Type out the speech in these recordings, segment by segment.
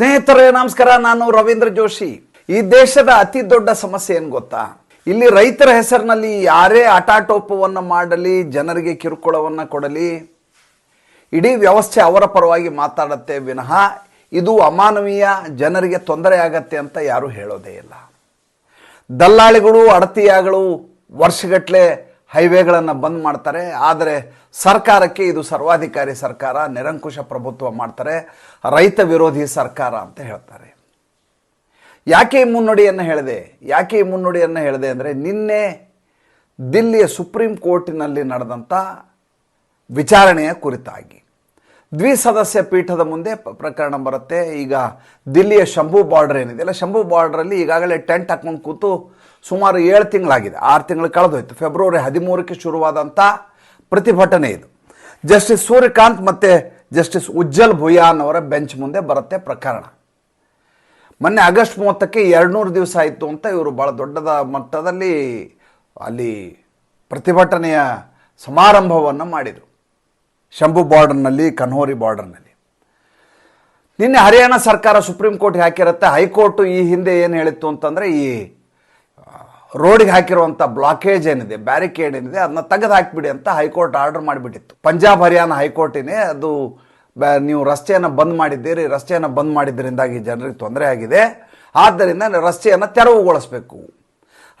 ಸ್ನೇಹಿತರೇ, ನಮಸ್ಕಾರ. ನಾನು ರವೀಂದ್ರ ಜೋಶಿ. ಈ ದೇಶದ ಅತಿ ದೊಡ್ಡ ಸಮಸ್ಯೆ ಏನು ಗೊತ್ತಾ? ಇಲ್ಲಿ ರೈತರ ಹೆಸರಿನಲ್ಲಿ ಯಾರೇ ಆಟಾಟೋಪವನ್ನು ಮಾಡಲಿ, ಜನರಿಗೆ ಕಿರುಕುಳವನ್ನು ಕೊಡಲಿ, ಇಡೀ ವ್ಯವಸ್ಥೆ ಅವರ ಪರವಾಗಿ ಮಾತಾಡುತ್ತೆ ವಿನಃ ಇದು ಅಮಾನವೀಯ, ಜನರಿಗೆ ತೊಂದರೆ ಆಗತ್ತೆ ಅಂತ ಯಾರೂ ಹೇಳೋದೇ ಇಲ್ಲ. ದಲ್ಲಾಳಿಗಳು, ಅಡತಿಯಾಗಳು ವರ್ಷಗಟ್ಟಲೆ ಹೈವೇಗಳನ್ನು ಬಂದ್ ಮಾಡ್ತಾರೆ. ಆದರೆ ಸರ್ಕಾರಕ್ಕೆ ಇದು ಸರ್ವಾಧಿಕಾರಿ ಸರ್ಕಾರ, ನಿರಂಕುಶ ಪ್ರಭುತ್ವ ಮಾಡ್ತಾರೆ. ರೈತ ವಿರೋಧಿ ಸರ್ಕಾರ ಅಂತ ಹೇಳ್ತಾರೆ. ಯಾಕೆ ಮುನ್ನುಡಿಯನ್ನು ಹೇಳಿದೆ? ಯಾಕೆ ಮುನ್ನುಡಿಯನ್ನು ಹೇಳಿದೆ ಅಂದರೆ ನಿನ್ನೆ ದಿಲ್ಲಿಯ ಸುಪ್ರೀಂ ಕೋರ್ಟಿನಲ್ಲಿ ನಡೆದಂಥ ವಿಚಾರಣೆಯ ಕುರಿತಾಗಿ. ದ್ವಿಸದಸ್ಯ ಪೀಠದ ಮುಂದೆ ಪ್ರಕರಣ ಬರುತ್ತೆ. ಈಗ ದಿಲ್ಲಿಯ ಶಂಭು ಬಾರ್ಡರ್ ಏನಿದೆಯಲ್ಲ ಶಂಭು ಬಾರ್ಡ್ರಲ್ಲಿ ಈಗಾಗಲೇ ಟೆಂಟ್ ಹಾಕೊಂಡು ಕೂತು ಸುಮಾರು ಏಳು ತಿಂಗಳಾಗಿದೆ, ಆರು ತಿಂಗಳು ಕಳೆದೋಯ್ತು. ಫೆಬ್ರವರಿ ಹದಿಮೂರಕ್ಕೆ ಶುರುವಾದಂಥ ಪ್ರತಿಭಟನೆ ಇದು. ಜಸ್ಟಿಸ್ ಸೂರ್ಯಕಾಂತ್ ಮತ್ತು ಜಸ್ಟಿಸ್ ಉಜ್ಜಲ್ ಭುಯಾನ್ ಅವರ ಬೆಂಚ್ ಮುಂದೆ ಬರುತ್ತೆ ಪ್ರಕರಣ. ಮೊನ್ನೆ ಆಗಸ್ಟ್ ಮೂವತ್ತಕ್ಕೆ ಎರಡುನೂರು ದಿವಸ ಆಯಿತು ಅಂತ ಇವರು ಭಾಳ ದೊಡ್ಡದ ಮಟ್ಟದಲ್ಲಿ ಅಲ್ಲಿ ಪ್ರತಿಭಟನೆಯ ಸಮಾರಂಭವನ್ನು ಮಾಡಿದರು. ಶಂಭು ಬಾರ್ಡರ್ನಲ್ಲಿ, ಕನ್ಹೋರಿ ಬಾರ್ಡರ್ನಲ್ಲಿ. ನಿನ್ನೆ ಹರಿಯಾಣ ಸರ್ಕಾರ ಸುಪ್ರೀಂ ಕೋರ್ಟ್ಗೆ ಹಾಕಿರುತ್ತೆ ಹೈಕೋರ್ಟು ಈ ಹಿಂದೆ ಏನು ಹೇಳಿತ್ತು ಅಂತಂದರೆ ಈ ರೋಡಿಗೆ ಹಾಕಿರುವಂಥ ಬ್ಲಾಕೇಜ್ ಏನಿದೆ ಬ್ಯಾರಿಕೇಡ್ ಏನಿದೆ ಅದನ್ನ ತೆಗೆದು ಹಾಕಿಬಿಡಿ ಅಂತ ಹೈಕೋರ್ಟ್ ಆರ್ಡರ್ ಮಾಡಿಬಿಟ್ಟಿತ್ತು. ಪಂಜಾಬ್, ಹರಿಯಾಣ ಹೈಕೋರ್ಟಿನೇ ಅದು ನೀವು ರಸ್ತೆಯನ್ನು ಬಂದ್ ಮಾಡಿದ್ದೀರಿ, ರಸ್ತೆಯನ್ನು ಬಂದ್ ಮಾಡಿದ್ರಿಂದಾಗಿ ಜನರಿಗೆ ತೊಂದರೆ ಆಗಿದೆ. ಆದ್ದರಿಂದ ರಸ್ತೆಯನ್ನು ತೆರವುಗೊಳಿಸಬೇಕು.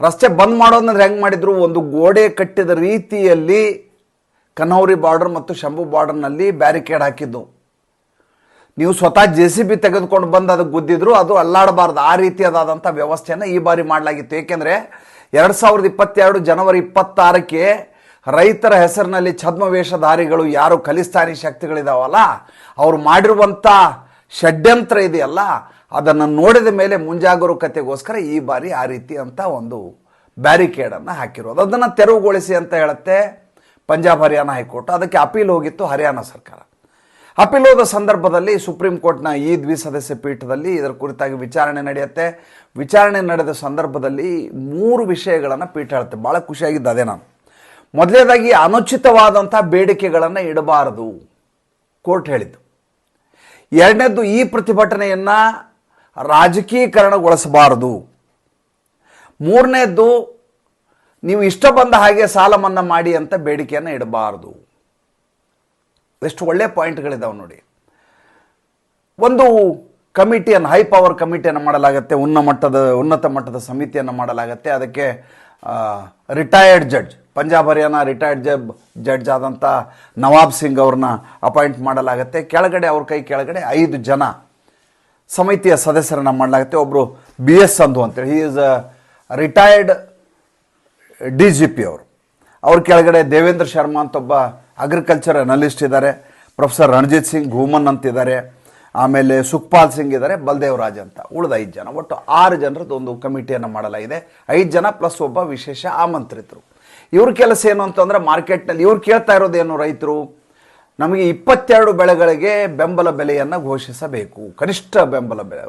ರಸ್ತೆ ಬಂದ್ ಮಾಡೋದಂದ್ರೆ ಹೆಂಗೆ ಮಾಡಿದ್ರು? ಒಂದು ಗೋಡೆ ಕಟ್ಟಿದ ರೀತಿಯಲ್ಲಿ ಕನೌರಿ ಬಾರ್ಡರ್ ಮತ್ತು ಶಂಭು ಬಾರ್ಡರ್ನಲ್ಲಿ ಬ್ಯಾರಿಕೇಡ್ ಹಾಕಿದ್ದು. ನೀವು ಸ್ವತಃ ಜೆ ಸಿ ಬಿ ತೆಗೆದುಕೊಂಡು ಬಂದು ಅದಕ್ಕೆ ಗುದ್ದಿದ್ರು, ಅದು ಅಲ್ಲಾಡಬಾರ್ದು. ಆ ರೀತಿಯಾದಂಥ ವ್ಯವಸ್ಥೆಯನ್ನು ಈ ಬಾರಿ ಮಾಡಲಾಗಿತ್ತು. ಏಕೆಂದರೆ ಎರಡು ಸಾವಿರದ ಇಪ್ಪತ್ತೆರಡು ಜನವರಿ ಇಪ್ಪತ್ತಾರಕ್ಕೆ ರೈತರ ಹೆಸರಿನಲ್ಲಿ ಛದ್ಮವೇಷಧಾರಿಗಳು ಯಾರು ಖಲಿಸ್ತಾನಿ ಶಕ್ತಿಗಳಿದಾವಲ್ಲ, ಅವ್ರು ಮಾಡಿರುವಂಥ ಷಡ್ಯಂತ್ರ ಇದೆಯಲ್ಲ, ಅದನ್ನು ನೋಡಿದ ಮೇಲೆ ಮುಂಜಾಗರೂಕತೆಗೋಸ್ಕರ ಈ ಬಾರಿ ಆ ರೀತಿ ಅಂತ ಒಂದು ಬ್ಯಾರಿಕೇಡನ್ನು ಹಾಕಿರೋದು. ಅದನ್ನು ತೆರವುಗೊಳಿಸಿ ಅಂತ ಹೇಳುತ್ತೆ ಪಂಜಾಬ್ ಹರಿಯಾಣ ಹೈಕೋರ್ಟ್. ಅದಕ್ಕೆ ಅಪೀಲ್ ಹೋಗಿತ್ತು ಹರಿಯಾಣ ಸರ್ಕಾರ. ಅಪೀಲ್ ಹೋದ ಸಂದರ್ಭದಲ್ಲಿ ಸುಪ್ರೀಂ ಕೋರ್ಟ್ನ ಈ ದ್ವಿಸದಸ್ಯ ಪೀಠದಲ್ಲಿ ಇದರ ಕುರಿತಾಗಿ ವಿಚಾರಣೆ ನಡೆಯುತ್ತೆ. ವಿಚಾರಣೆ ನಡೆದ ಸಂದರ್ಭದಲ್ಲಿ ಮೂರು ವಿಷಯಗಳನ್ನು ಪೀಠ ಹೇಳುತ್ತೆ. ಭಾಳ ಖುಷಿಯಾಗಿದ್ದು ಅದೇ ನಾನು. ಮೊದಲನೇದಾಗಿ ಅನುಚಿತವಾದಂಥ ಬೇಡಿಕೆಗಳನ್ನು ಇಡಬಾರದು, ಕೋರ್ಟ್ ಹೇಳಿದ್ದು. ಎರಡನೇದ್ದು ಈ ಪ್ರತಿಭಟನೆಯನ್ನು ರಾಜಕೀಕರಣಗೊಳಿಸಬಾರದು ಮೂರನೇದ್ದು ನೀವು ಇಷ್ಟ ಬಂದ ಹಾಗೆ ಸಾಲ ಮನ್ನಾ ಮಾಡಿ ಅಂತ ಬೇಡಿಕೆಯನ್ನು ಇಡಬಾರದು. ಎಷ್ಟು ಒಳ್ಳೆ ಪಾಯಿಂಟ್ಗಳಿದ್ದಾವೆ ನೋಡಿ. ಒಂದು ಕಮಿಟಿಯನ್ನು ಹೈ ಪವರ್ ಕಮಿಟಿಯನ್ನು ಮಾಡಲಾಗುತ್ತೆ, ಉನ್ನ ಮಟ್ಟದ, ಉನ್ನತ ಮಟ್ಟದ ಸಮಿತಿಯನ್ನು ಮಾಡಲಾಗುತ್ತೆ. ಅದಕ್ಕೆ retired judge Punjab, Haryana retired ಜಬ್ judge ಆದಂಥ ನವಾಬ್ ಸಿಂಗ್ ಅವ್ರನ್ನ ಅಪಾಯಿಂಟ್ ಮಾಡಲಾಗುತ್ತೆ. ಕೆಳಗಡೆ, ಅವ್ರ ಕೈ ಕೆಳಗಡೆ ಐದು ಜನ ಸಮಿತಿಯ ಸದಸ್ಯರನ್ನು ಮಾಡಲಾಗುತ್ತೆ. ಒಬ್ಬರು ಬಿ ಎಸ್ ಸಂಧು ಅಂತೇಳಿ. He uh retired D G P ಅವರು. ಅವ್ರ ಕೆಳಗಡೆ ದೇವೇಂದ್ರ ಶರ್ಮಾ ಅಂತ ಒಬ್ಬ ಅಗ್ರಿಕಲ್ಚರ್ ಅನಲಿಸ್ಟ್ ಇದ್ದಾರೆ ಪ್ರೊಫೆಸರ್ ರಣಜಿತ್ ಸಿಂಗ್ ಘೂಮನ್ ಅಂತಿದ್ದಾರೆ, ಆಮೇಲೆ ಸುಖಪಾಲ್ ಸಿಂಗ್ ಇದ್ದಾರೆ ಬಲ್ದೇವ್ ರಾಜ್ ಅಂತ. ಉಳಿದ ಐದು ಜನ. ಒಟ್ಟು ಆರು ಜನರದ್ದು ಒಂದು ಕಮಿಟಿಯನ್ನು ಮಾಡಲಾಗಿದೆ. ಐದು ಜನ ಪ್ಲಸ್ ಒಬ್ಬ ವಿಶೇಷ ಆಮಂತ್ರಿತರು. ಇವ್ರ ಕೆಲಸ ಏನು ಅಂತಂದ್ರೆ ಮಾರ್ಕೆಟ್ನಲ್ಲಿ ಇವ್ರು ಕೇಳ್ತಾ ಇರೋದೇನು ರೈತರು? ನಮಗೆ ಇಪ್ಪತ್ತೆರಡು ಬೆಳೆಗಳಿಗೆ ಬೆಂಬಲ ಬೆಲೆಯನ್ನು ಘೋಷಿಸಬೇಕು. ಕನಿಷ್ಠ ಬೆಂಬಲ ಬೆಲೆ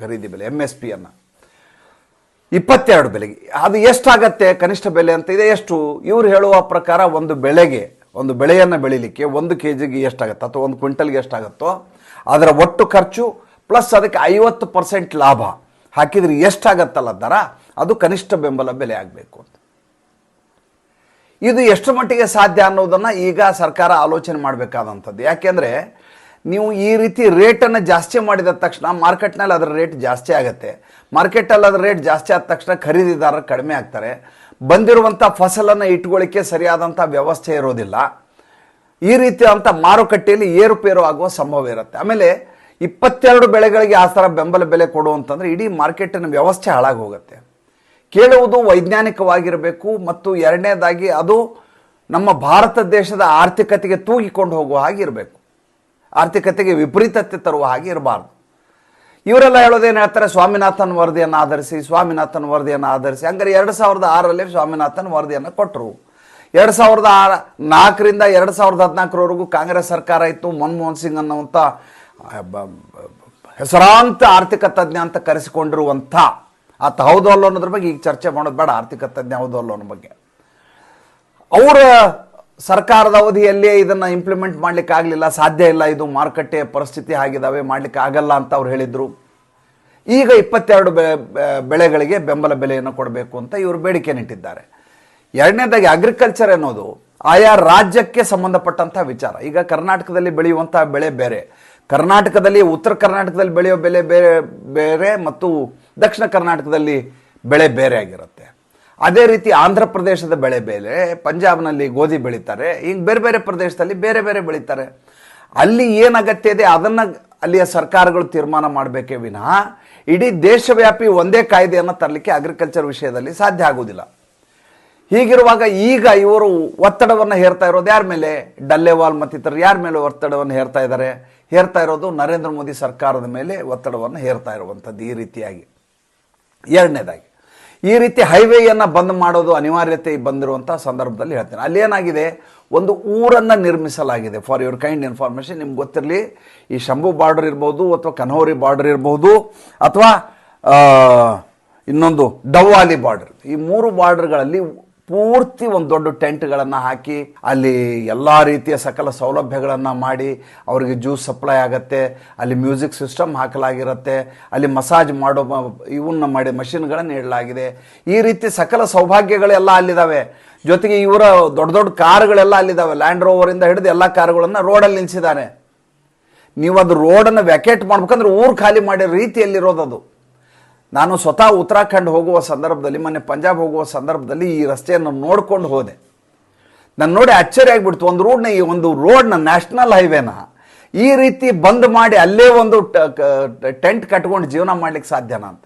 ಖರೀದಿ ಬೆಲೆ ಎಂ ಎಸ್ ಪಿಯನ್ನು ಇಪ್ಪತ್ತೆರಡು ಬೆಲೆಗೆ. ಅದು ಎಷ್ಟಾಗತ್ತೆ? ಕನಿಷ್ಠ ಬೆಲೆ ಅಂತ ಇದೆ ಎಷ್ಟು? ಇವ್ರು ಹೇಳುವ ಪ್ರಕಾರ ಒಂದು ಬೆಳೆಗೆ ಒಂದು ಬೆಳೆಯನ್ನು ಬೆಳಿಲಿಕ್ಕೆ ಒಂದು ಕೆ ಜಿಗೆ ಎಷ್ಟಾಗುತ್ತೆ ಅಥವಾ ಒಂದು ಕ್ವಿಂಟಲ್ಗೆ ಎಷ್ಟಾಗುತ್ತೋ ಅದರ ಒಟ್ಟು ಖರ್ಚು ಪ್ಲಸ್ ಅದಕ್ಕೆ ಐವತ್ತು ಪರ್ಸೆಂಟ್ ಲಾಭ. ಹಾಕಿದ್ರೆ ಎಷ್ಟಾಗತ್ತಲ್ಲ ದರ? ಅದು ಕನಿಷ್ಠ ಬೆಂಬಲ ಬೆಲೆ ಆಗಬೇಕು ಅಂತ. ಇದು ಎಷ್ಟು ಮಟ್ಟಿಗೆ ಸಾಧ್ಯ ಅನ್ನೋದನ್ನು ಈಗ ಸರ್ಕಾರ ಆಲೋಚನೆ ಮಾಡಬೇಕಾದಂಥದ್ದು. ಯಾಕೆಂದರೆ ನೀವು ಈ ರೀತಿ ರೇಟನ್ನು ಜಾಸ್ತಿ ಮಾಡಿದ ತಕ್ಷಣ ಮಾರ್ಕೆಟ್ನಲ್ಲಿ ಅದರ ರೇಟ್ ಜಾಸ್ತಿ ಆಗುತ್ತೆ. ಮಾರ್ಕೆಟಲ್ಲಿ ಅದರ ರೇಟ್ ಜಾಸ್ತಿ ಆದ ತಕ್ಷಣ ಖರೀದಿದಾರರು ಕಡಿಮೆ ಆಗ್ತಾರೆ. ಬಂದಿರುವಂಥ ಫಸಲನ್ನು ಇಟ್ಕೊಳ್ಳಿಕ್ಕೆ ಸರಿಯಾದಂಥ ವ್ಯವಸ್ಥೆ ಇರೋದಿಲ್ಲ. ಈ ರೀತಿಯಾದಂಥ ಮಾರುಕಟ್ಟೆಯಲ್ಲಿ ಏರುಪೇರು ಆಗುವ ಸಂಭವ ಇರುತ್ತೆ. ಆಮೇಲೆ ಇಪ್ಪತ್ತೆರಡು ಬೆಳೆಗಳಿಗೆ ಆ ಥರ ಬೆಂಬಲ ಬೆಲೆ ಕೊಡು ಅಂತಂದರೆ ಇಡೀ ಮಾರ್ಕೆಟಿನ ವ್ಯವಸ್ಥೆ ಹಾಳಾಗಿ ಹೋಗುತ್ತೆ ಕೇಳುವುದು ವೈಜ್ಞಾನಿಕವಾಗಿರಬೇಕು ಮತ್ತು ಎರಡನೇದಾಗಿ ಅದು ನಮ್ಮ ಭಾರತ ದೇಶದ ಆರ್ಥಿಕತೆಗೆ ತೂಗಿಕೊಂಡು ಹೋಗುವ ಹಾಗೆ ಇರಬೇಕು. ಆರ್ಥಿಕತೆಗೆ ವಿಪರೀತತೆ ತರುವ ಹಾಗೆ ಇರಬಾರ್ದು. ಇವರೆಲ್ಲ ಹೇಳೋದೇನು ಹೇಳ್ತಾರೆ? ಸ್ವಾಮಿನಾಥನ್ ವರದಿಯನ್ನು ಆಧರಿಸಿ, ಸ್ವಾಮಿನಾಥನ್ ವರದಿಯನ್ನು ಆಧರಿಸಿ. ಹಂಗಾರೆ ಎರಡು ಸಾವಿರದ ಆರರಲ್ಲಿ ಸ್ವಾಮಿನಾಥನ್ ವರದಿಯನ್ನು ಕೊಟ್ಟರು ಎರಡು ಸಾವಿರದ ಆರ, ನಾಲ್ಕರಿಂದ ಎರಡು ಸಾವಿರದ ಹದಿನಾಲ್ಕರವರೆಗೂ ಕಾಂಗ್ರೆಸ್ ಸರ್ಕಾರ ಇತ್ತು. ಮನಮೋಹನ್ ಸಿಂಗ್ ಅನ್ನುವಂಥ ಹೆಸರಾಂತ ಆರ್ಥಿಕ ತಜ್ಞ ಅಂತ ಕರೆಸಿಕೊಂಡಿರುವಂಥ, ಆತ ಹೌದು ಅಲ್ಲೋ ಅನ್ನೋದ್ರ ಬಗ್ಗೆ ಈಗ ಚರ್ಚೆ ಮಾಡೋದು ಬೇಡ, ಆರ್ಥಿಕ ತಜ್ಞ ಹೌದು ಅಲ್ಲೋ ಅನ್ನೋ ಬಗ್ಗೆ. ಅವರ ಸರ್ಕಾರದ ಅವಧಿಯಲ್ಲೇ ಇದನ್ನು ಇಂಪ್ಲಿಮೆಂಟ್ ಮಾಡ್ಲಿಕ್ಕೆ ಆಗಲಿಲ್ಲ, ಸಾಧ್ಯ ಇಲ್ಲ, ಇದು ಮಾರುಕಟ್ಟೆ ಪರಿಸ್ಥಿತಿ ಆಗಿದ್ದಾವೆ ಮಾಡ್ಲಿಕ್ಕೆ ಆಗಲ್ಲ ಅಂತ ಅವ್ರು ಹೇಳಿದರು. ಈಗ ಇಪ್ಪತ್ತೆರಡು ಬೆಳೆಗಳಿಗೆ ಬೆಂಬಲ ಬೆಲೆಯನ್ನು ಕೊಡಬೇಕು ಅಂತ ಇವರು ಬೇಡಿಕೆ ನಿಟ್ಟಿದ್ದಾರೆ ಎರಡನೇದಾಗಿ ಅಗ್ರಿಕಲ್ಚರ್ ಅನ್ನೋದು ಆಯಾ ರಾಜ್ಯಕ್ಕೆ ಸಂಬಂಧಪಟ್ಟಂಥ ವಿಚಾರ. ಈಗ ಕರ್ನಾಟಕದಲ್ಲಿ ಬೆಳೆಯುವಂಥ ಬೆಳೆ ಬೇರೆ. ಕರ್ನಾಟಕದಲ್ಲಿ ಉತ್ತರ ಕರ್ನಾಟಕದಲ್ಲಿ ಬೆಳೆಯೋ ಬೆಲೆ ಬೇರೆ ಬೇರೆ ಮತ್ತು ದಕ್ಷಿಣ ಕರ್ನಾಟಕದಲ್ಲಿ ಬೆಳೆ ಬೇರೆ ಆಗಿರುತ್ತೆ. ಅದೇ ರೀತಿ ಆಂಧ್ರ ಪ್ರದೇಶದ ಬೆಳೆ ಬೇರೆ ಪಂಜಾಬ್ನಲ್ಲಿ ಗೋಧಿ ಬೆಳೀತಾರೆ ಈಗ ಬೇರೆ ಬೇರೆ ಪ್ರದೇಶದಲ್ಲಿ ಬೇರೆ ಬೇರೆ ಬೆಳೀತಾರೆ. ಅಲ್ಲಿ ಏನು ಇದೆ, ಅದನ್ನು ಅಲ್ಲಿಯ ಸರ್ಕಾರಗಳು ತೀರ್ಮಾನ ಮಾಡಬೇಕೇ ವಿನಃ ಇಡೀ ದೇಶವ್ಯಾಪಿ ಒಂದೇ ಕಾಯ್ದೆಯನ್ನು ತರಲಿಕ್ಕೆ ಅಗ್ರಿಕಲ್ಚರ್ ವಿಷಯದಲ್ಲಿ ಸಾಧ್ಯ ಆಗುವುದಿಲ್ಲ. ಹೀಗಿರುವಾಗ ಈಗ ಇವರು ಒತ್ತಡವನ್ನು ಹೇರ್ತಾ ಇರೋದು ಯಾರ ಮೇಲೆ? ಡಲ್ಲೆವಾಲ್ ಮತ್ತಿತರ ಯಾರ ಮೇಲೆ ಒತ್ತಡವನ್ನು ಹೇರ್ತಾ ಇದ್ದಾರೆ? ಹೇರ್ತಾ ಇರೋದು ನರೇಂದ್ರ ಮೋದಿ ಸರ್ಕಾರದ ಮೇಲೆ ಒತ್ತಡವನ್ನು ಹೇರ್ತಾ ಇರುವಂಥದ್ದು ಈ ರೀತಿಯಾಗಿ. ಎರಡನೇದಾಗಿ ಈ ರೀತಿ ಹೈವೇಯನ್ನು ಬಂದ್ ಮಾಡೋದು ಅನಿವಾರ್ಯತೆ ಬಂದಿರುವಂಥ ಸಂದರ್ಭದಲ್ಲಿ ಹೇಳ್ತೇನೆ. ಅಲ್ಲೇನಾಗಿದೆ? ಒಂದು ಊರನ್ನು ನಿರ್ಮಿಸಲಾಗಿದೆ. ಫಾರ್ ಯುವರ್ ಕೈಂಡ್ ಇನ್ಫಾರ್ಮೇಷನ್ ನಿಮ್ಗೆ ಗೊತ್ತಿರಲಿ, ಈ ಶಂಭು ಬಾರ್ಡರ್ ಇರ್ಬೋದು ಅಥವಾ ಕನೋರಿ ಬಾರ್ಡರ್ ಇರ್ಬೋದು ಅಥವಾ ಇನ್ನೊಂದು ಡವ್ವಾಲಿ ಬಾರ್ಡರ್. ಈ ಮೂರು ಬಾರ್ಡರ್ಗಳಲ್ಲಿ ಪೂರ್ತಿ ಒಂದು ದೊಡ್ಡ ಟೆಂಟ್ಗಳನ್ನು ಹಾಕಿ ಅಲ್ಲಿ ಎಲ್ಲ ರೀತಿಯ ಸಕಲ ಸೌಲಭ್ಯಗಳನ್ನು ಮಾಡಿ ಅವರಿಗೆ ಜ್ಯೂಸ್ ಸಪ್ಲೈ ಆಗುತ್ತೆ, ಅಲ್ಲಿ ಮ್ಯೂಸಿಕ್ ಸಿಸ್ಟಮ್ ಹಾಕಲಾಗಿರುತ್ತೆ, ಅಲ್ಲಿ ಮಸಾಜ್ ಮಾಡೋ ಇವನ್ನ ಮಾಡಿ ಮಷಿನ್ಗಳನ್ನು ಇಡಲಾಗಿದೆ. ಈ ರೀತಿ ಸಕಲ ಸೌಭಾಗ್ಯಗಳೆಲ್ಲ ಅಲ್ಲಿದ್ದಾವೆ ಜೊತೆಗೆ ಇವರ ದೊಡ್ಡ ದೊಡ್ಡ ಕಾರುಗಳೆಲ್ಲ ಅಲ್ಲಿದ್ದಾವೆ ಲ್ಯಾಂಡ್ ರೋವರಿಂದ ಹಿಡಿದು ಎಲ್ಲ ಕಾರುಗಳನ್ನು ರೋಡಲ್ಲಿ ನಿಲ್ಲಿಸಿದ್ದಾನೆ ನೀವು ಅದು ರೋಡನ್ನು ವ್ಯಾಕೇಟ್ ಮಾಡ್ಬೇಕಂದ್ರೆ ಊರು ಖಾಲಿ ಮಾಡಿರೋ ರೀತಿಯಲ್ಲಿರೋದು ಅದು. ನಾನು ಸ್ವತಃ ಉತ್ತರಾಖಂಡ್ ಹೋಗುವ ಸಂದರ್ಭದಲ್ಲಿ, ಮೊನ್ನೆ ಪಂಜಾಬ್ ಹೋಗುವ ಸಂದರ್ಭದಲ್ಲಿ ಈ ರಸ್ತೆಯನ್ನು ನೋಡ್ಕೊಂಡು ಹೋದೆ. ನಾನು ನೋಡಿ ಅಚ್ಚರಿ ಆಗಿಬಿಡ್ತು. ಒಂದು ರೋಡ್ನ ಈ ಒಂದು ರೋಡ್ನ ನ್ಯಾಷನಲ್ ಹೈವೇನ ಈ ರೀತಿ ಬಂದ್ ಮಾಡಿ ಅಲ್ಲೇ ಒಂದು ಟೆಂಟ್ ಕಟ್ಕೊಂಡು ಜೀವನ ಮಾಡ್ಲಿಕ್ಕೆ ಸಾಧ್ಯನಾ ಅಂತ.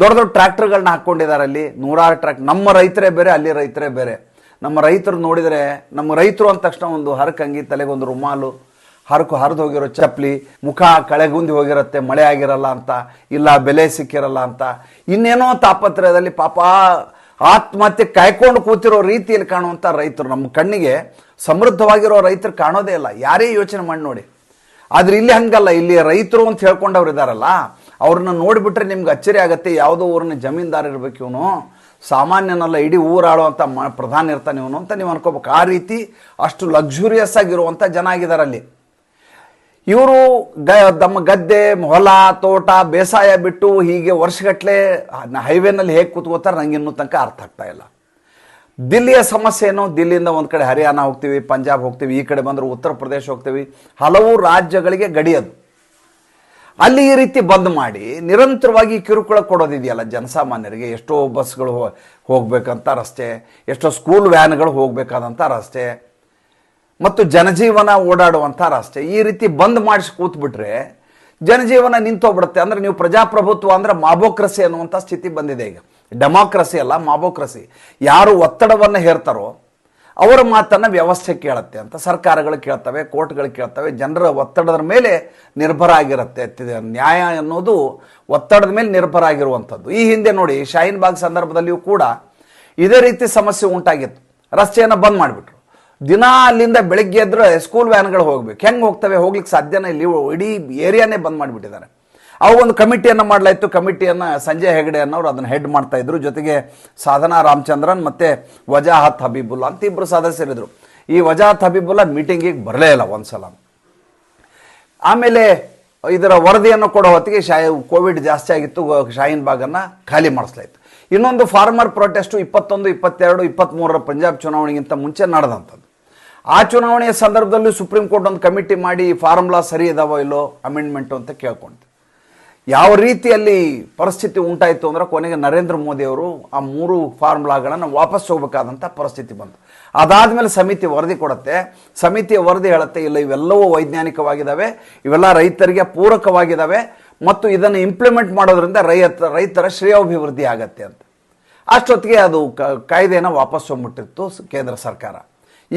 ದೊಡ್ಡ ದೊಡ್ಡ ಟ್ರ್ಯಾಕ್ಟರ್ಗಳನ್ನ ಹಾಕ್ಕೊಂಡಿದ್ದಾರೆ ಅಲ್ಲಿ. ನೂರಾರು ಟ್ರ್ಯಾಕ್, ನಮ್ಮ ರೈತರೇ ಬೇರೆ, ಅಲ್ಲಿ ರೈತರೇ ಬೇರೆ. ನಮ್ಮ ರೈತರು ನೋಡಿದರೆ, ನಮ್ಮ ರೈತರು ಅಂದ ತಕ್ಷಣ ಒಂದು ಹರಕಂಗಿ ತಲೆಗೊಂದು ರುಮಾಲು ಹರಕು ಹರಿದು ಹೋಗಿರೋ ಚಪ್ಪಲಿ, ಮುಖ ಕಳೆಗುಂದಿ ಹೋಗಿರುತ್ತೆ, ಮಳೆ ಆಗಿರಲ್ಲ ಅಂತ, ಇಲ್ಲ ಬೆಲೆ ಸಿಕ್ಕಿರಲ್ಲ ಅಂತ. ಇನ್ನೇನೋ ತಾಪತ್ರಯದಲ್ಲಿ ಪಾಪ ಆತ್ಮಹತ್ಯೆ ಕಾಯ್ಕೊಂಡು ಕೂತಿರೋ ರೀತಿಯಲ್ಲಿ ಕಾಣುವಂಥ ರೈತರು. ನಮ್ಮ ಕಣ್ಣಿಗೆ ಸಮೃದ್ಧವಾಗಿರೋ ರೈತರು ಕಾಣೋದೇ ಇಲ್ಲ. ಯಾರೇ ಯೋಚನೆ ಮಾಡಿ ನೋಡಿ. ಆದ್ರೆ ಇಲ್ಲಿ ಹಂಗಲ್ಲ. ಇಲ್ಲಿ ರೈತರು ಅಂತ ಹೇಳ್ಕೊಂಡವ್ರು ಇದಾರಲ್ಲ, ಅವ್ರನ್ನ ನೋಡಿಬಿಟ್ರೆ ನಿಮ್ಗೆ ಅಚ್ಚರಿ ಆಗುತ್ತೆ. ಯಾವುದೋ ಊರಿನ ಜಮೀನ್ದಾರ ಇರ್ಬೇಕು ಇವನು. ಸಾಮಾನ್ಯನಲ್ಲ, ಇಡೀ ಊರಾಡುವಂಥ ಮ, ಪ್ರಧಾನ ಇರ್ತಾನೆ ಇವನು ಅಂತ ನೀವು ಅನ್ಕೋಬೇಕು. ಆ ರೀತಿ ಅಷ್ಟು ಲಕ್ಸುರಿಯಸ್ ಆಗಿರುವಂಥ ಜನ ಆಗಿದ್ದಾರೆ ಅಲ್ಲಿ. ಇವರು ಗ ತಮ್ಮ ಗದ್ದೆ, ಹೊಲ, ತೋಟ, ಬೇಸಾಯ ಬಿಟ್ಟು ಹೀಗೆ ವರ್ಷಗಟ್ಟಲೆ ಹೈವೇನಲ್ಲಿ ಹೇಗೆ ಕೂತ್ಕೋತಾರೆ ನಂಗೆ ಇನ್ನೂ ತನಕ ಅರ್ಥ ಆಗ್ತಾ ಇಲ್ಲ. ದಿಲ್ಲಿಯ ಸಮಸ್ಯೆ ಏನು? ದಿಲ್ಲಿಯಿಂದ ಒಂದು ಕಡೆ ಹರಿಯಾಣ ಹೋಗ್ತೀವಿ, ಪಂಜಾಬ್ ಹೋಗ್ತೀವಿ, ಈ ಕಡೆ ಬಂದರೆ ಉತ್ತರ ಪ್ರದೇಶ ಹೋಗ್ತೀವಿ. ಹಲವು ರಾಜ್ಯಗಳಿಗೆ ಗಡಿಯೋದು ಅಲ್ಲಿ ಈ ರೀತಿ ಬಂದ್ ಮಾಡಿ ನಿರಂತರವಾಗಿ ಕಿರುಕುಳ ಕೊಡೋದಿದೆಯಲ್ಲ ಜನಸಾಮಾನ್ಯರಿಗೆ? ಎಷ್ಟೋ ಬಸ್ಗಳು ಹೋಗಬೇಕಂತ ರಸ್ತೆ, ಎಷ್ಟೋ ಸ್ಕೂಲ್ ವ್ಯಾನ್ಗಳು ಹೋಗಬೇಕಾದಂಥ ರಸ್ತೆ. ಮತ್ತು ಜನಜೀವನ ಓಡಾಡುವಂಥ ರಸ್ತೆ ಈ ರೀತಿ ಬಂದ್ ಮಾಡಿಸಿ ಕೂತ್ಬಿಟ್ರೆ ಜನಜೀವನ ನಿಂತೋಗ್ಬಿಡುತ್ತೆ. ಅಂದ್ರೆ ನೀವು ಪ್ರಜಾಪ್ರಭುತ್ವ ಅಂದ್ರೆ ಮಾಬೋಕ್ರಸಿ ಅನ್ನುವಂಥ ಸ್ಥಿತಿ ಬಂದಿದೆ ಈಗ. ಡೆಮಾಕ್ರಸಿ ಅಲ್ಲ, ಮಾಬೋಕ್ರಸಿ. ಯಾರು ಒತ್ತಡವನ್ನು ಹೇರ್ತಾರೋ ಅವರ ಮಾತನ್ನು ವ್ಯವಸ್ಥೆ ಕೇಳುತ್ತೆ ಅಂತ ಸರ್ಕಾರಗಳು ಕೇಳ್ತವೆ, ಕೋರ್ಟ್ಗಳು ಕೇಳ್ತವೆ. ಜನರ ಒತ್ತಡದ ಮೇಲೆ ನಿರ್ಭರ ಆಗಿರುತ್ತೆ. ನ್ಯಾಯ ಅನ್ನೋದು ಒತ್ತಡದ ಮೇಲೆ ನಿರ್ಭರ ಆಗಿರುವಂಥದ್ದು. ಈ ಹಿಂದೆ ನೋಡಿ, ಶಾಹೀನ್ ಬಾಗ್ ಸಂದರ್ಭದಲ್ಲಿಯೂ ಕೂಡ ಇದೇ ರೀತಿ ಸಮಸ್ಯೆ ಉಂಟಾಗಿತ್ತು. ರಸ್ತೆಯನ್ನು ಬಂದ್ ಮಾಡಿಬಿಟ್ರು. ದಿನ ಅಲ್ಲಿಂದ ಬೆಳಿಗ್ಗೆ ಎದ್ರೆ ಸ್ಕೂಲ್ ವ್ಯಾನ್ಗಳು ಹೋಗ್ಬೇಕು. ಹೆಂಗೆ ಹೋಗ್ತವೆ? ಹೋಗ್ಲಿಕ್ಕೆ ಸಾಧ್ಯನೇ ಇಲ್ಲಿ. ಇಡೀ ಏರಿಯಾನೇ ಬಂದ್ ಮಾಡಿಬಿಟ್ಟಿದ್ದಾರೆ. ಒಂದು ಕಮಿಟಿಯನ್ನು ಮಾಡಲಾಯಿತು. ಕಮಿಟಿಯನ್ನು ಸಂಜಯ್ ಹೆಗಡೆ ಅನ್ನೋರು ಅದನ್ನು ಹೆಡ್ ಮಾಡ್ತಾ ಇದ್ರು. ಜೊತೆಗೆ ಸಾಧನಾ ರಾಮಚಂದ್ರನ್ ಮತ್ತೆ ವಜಾಹತ್ ಹಬೀಬುಲ್ಲಾ ಅಂತ ಇಬ್ಬರು ಸದಸ್ಯರಿದ್ರು. ಈ ವಜಾಹತ್ ಹಬೀಬುಲ್ಲಾ ಮೀಟಿಂಗಿಗೆ ಬರಲೇ ಇಲ್ಲ ಒಂದ್ಸಲ. ಆಮೇಲೆ ಇದರ ವರದಿಯನ್ನು ಕೊಡೋ ಹೊತ್ತಿಗೆ ಶಾಯಿ ಕೋವಿಡ್ ಜಾಸ್ತಿ ಆಗಿತ್ತು. ಶಾಹೀನ್ ಬಾಗನ್ನು ಖಾಲಿ ಮಾಡಿಸ್ಲಾಯಿತು. ಇನ್ನೊಂದು ಫಾರ್ಮರ್ ಪ್ರೊಟೆಸ್ಟು ಇಪ್ಪತ್ತೊಂದು, ಇಪ್ಪತ್ತೆರಡು ಇಪ್ಪತ್ತ್ಮೂರರ ಪಂಜಾಬ್ ಚುನಾವಣೆಗಿಂತ ಮುಂಚೆ ನಡೆದಂಥದ್ದು. ಆ ಚುನಾವಣೆಯ ಸಂದರ್ಭದಲ್ಲೂ ಸುಪ್ರೀಂ ಕೋರ್ಟ್ ಒಂದು ಕಮಿಟಿ ಮಾಡಿ ಫಾರ್ಮುಲಾ ಸರಿ ಇದಾವೋ ಇಲ್ಲೋ ಅಮೆಂಡ್ಮೆಂಟು ಅಂತ ಕೇಳ್ಕೊಂಡು ಯಾವ ರೀತಿಯಲ್ಲಿ ಪರಿಸ್ಥಿತಿ ಉಂಟಾಯಿತು ಅಂದ್ರೆ ಕೊನೆಗೆ ನರೇಂದ್ರ ಮೋದಿ ಅವರು ಆ ಮೂರು ಫಾರ್ಮುಲಾಗಳನ್ನು ವಾಪಸ್ ಹೋಗಬೇಕಾದಂಥ ಪರಿಸ್ಥಿತಿ ಬಂತು. ಅದಾದ ಮೇಲೆ ಸಮಿತಿ ವರದಿ ಕೊಡುತ್ತೆ. ಸಮಿತಿಯ ವರದಿ ಹೇಳುತ್ತೆ, ಇಲ್ಲ ಇವೆಲ್ಲವೂ ವೈಜ್ಞಾನಿಕವಾಗಿದ್ದಾವೆ ಇವೆಲ್ಲ ರೈತರಿಗೆ ಪೂರಕವಾಗಿದ್ದಾವೆ ಮತ್ತು ಇದನ್ನು ಇಂಪ್ಲಿಮೆಂಟ್ ಮಾಡೋದ್ರಿಂದ ರೈತ, ರೈತರ ಶ್ರೇಯಾಭಿವೃದ್ಧಿ ಆಗತ್ತೆ ಅಂತ. ಅಷ್ಟೊತ್ತಿಗೆ ಅದು ಕಾಯ್ದೆಯನ್ನು ವಾಪಸ್ ಹೋಗ್ಬಿಟ್ಟಿತ್ತು ಕೇಂದ್ರ ಸರ್ಕಾರ.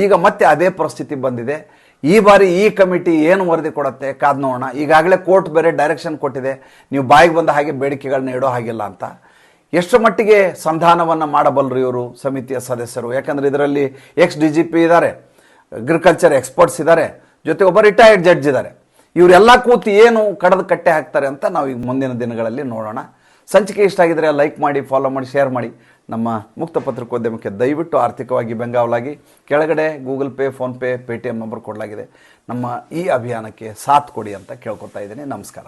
ಈಗ ಮತ್ತೆ ಅದೇ ಪರಿಸ್ಥಿತಿ ಬಂದಿದೆ. ಈ ಬಾರಿ ಈ ಕಮಿಟಿ ಏನು ವರದಿ ಕೊಡುತ್ತೆ ಕಾದ್ ನೋಡೋಣ. ಈಗಾಗಲೇ ಕೋರ್ಟ್ ಬೇರೆ ಡೈರೆಕ್ಷನ್ ಕೊಟ್ಟಿದೆ. ನೀವು ಬಾಯಿಗೆ ಬಂದ ಹಾಗೆ ಬೇಡಿಕೆಗಳನ್ನ ಇಡೋ ಹಾಗಿಲ್ಲ ಅಂತ. ಎಷ್ಟು ಮಟ್ಟಿಗೆ ಸಂಧಾನವನ್ನು ಮಾಡಬಲ್ಲರು ಇವರು ಸಮಿತಿಯ ಸದಸ್ಯರು? ಯಾಕಂದ್ರೆ ಇದರಲ್ಲಿ ಎಕ್ಸ್ ಡಿ ಜಿ ಪಿ ಇದ್ದಾರೆ ಅಗ್ರಿಕಲ್ಚರ್ ಎಕ್ಸ್ಪರ್ಟ್ಸ್ ಇದ್ದಾರೆ ಜೊತೆ ಒಬ್ಬ ರಿಟೈರ್ಡ್ ಜಡ್ಜ್ ಇದ್ದಾರೆ ಇವರೆಲ್ಲ ಕೂತು ಏನು ಕಡದ ಕಟ್ಟೆ ಹಾಕ್ತಾರೆ ಅಂತ ನಾವು ಈಗ ಮುಂದಿನ ದಿನಗಳಲ್ಲಿ ನೋಡೋಣ. ಸಂಚಿಕೆ ಇಷ್ಟ ಆಗಿದ್ರೆ ಲೈಕ್ ಮಾಡಿ ಫಾಲೋ ಮಾಡಿ ಶೇರ್ ಮಾಡಿ. ನಮ್ಮ ಮುಕ್ತ ಪತ್ರಿಕೋದ್ಯಮಕ್ಕೆ ದಯವಿಟ್ಟು ಆರ್ಥಿಕವಾಗಿ ಬೆಂಗಾವಲಾಗಿ ಕೆಳಗಡೆ Google Pay PhonePe pay number ಕೊಡಲಾಗಿದೆ. ನಮ್ಮ ಈ ಅಭಿಯಾನಕ್ಕೆ ಸಾಥ್ ಕೊಡಿ ಅಂತ ಕೇಳ್ಕೊತಾ ಇದ್ದೀನಿ. ನಮಸ್ಕಾರ.